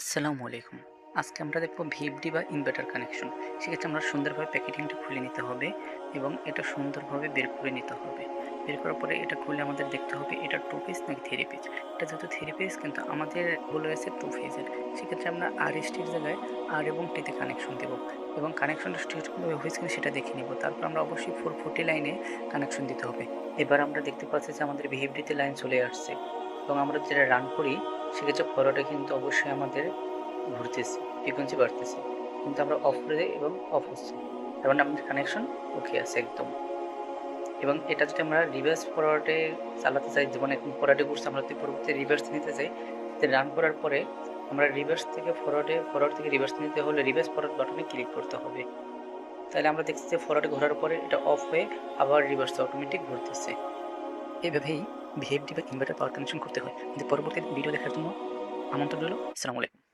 আসসালামু আলাইকুম। আজকে আমরা দেখব ভিএফডি বা ইনভার্টার কানেকশন সেক্ষেত্রে আমরা সুন্দরভাবে প্যাকেটিংটা খুলে নিতে হবে এবং এটা সুন্দরভাবে বের করে নিতে হবে। বের করার পরে এটা খুলে আমাদের দেখতে হবে এটা টু পিস নাকি থ্রি পিস এটা যেহেতু থ্রি পিস কিন্তু আমাদের বলে রয়েছে টু ফেজের সেক্ষেত্রে আমরা আর এসটির জায়গায় আর এবং টিতে কানেকশন দেবো এবং কানেকশনটা স্ট্রেটভাবে হয়েছে কিনা সেটা দেখে নিব। তারপর আমরা অবশ্যই ফোর ফোর্টি লাইনে কানেকশন দিতে হবে। এবার আমরা দেখতে পাচ্ছি যে আমাদের ভিএফডিতে লাইন চলে আসছে এবং আমরা যেটা রান করি সেক্ষেত্রে ফরওয়ার্ডে কিন্তু অবশ্যই আমাদের ঘুরতেছে ফ্রিকোয়েন্সি বাড়তেছে। কিন্তু আমরা অফ করে দিই এবং অফ হচ্ছে। তার মানে আমাদের কানেকশন ওকে আছে একদম। এবং এটা যদি আমরা রিভার্স ফরওয়ার্ডে চালাতে চাই, যেমন এখন ফরওয়ার্ডে ঘুরছে আমরা যদি পরবর্তী রিভার্স নিতে চাই রান করার পরে আমরা রিভার্স থেকে ফরওয়ার্ডে ফরওয়ার্ড থেকে রিভার্স নিতে হলে রিভার্স ফরওয়ার্ড বাটনে ক্লিক করতে হবে। তাহলে আমরা দেখছি যে ফরওয়ার্ডে ঘোরার পরে এটা অফ হয়ে আবার রিভার্স অটোমেটিক ঘুরতেছে। এইভাবেই ভিএফডি বা ইনভার্টার পাওয়ার কানেকশন করতে হয়। কিন্তু পরবর্তী ভিডিও দেখার জন্য আমন্ত্রণ রইল। আসসালামু আলাইকুম।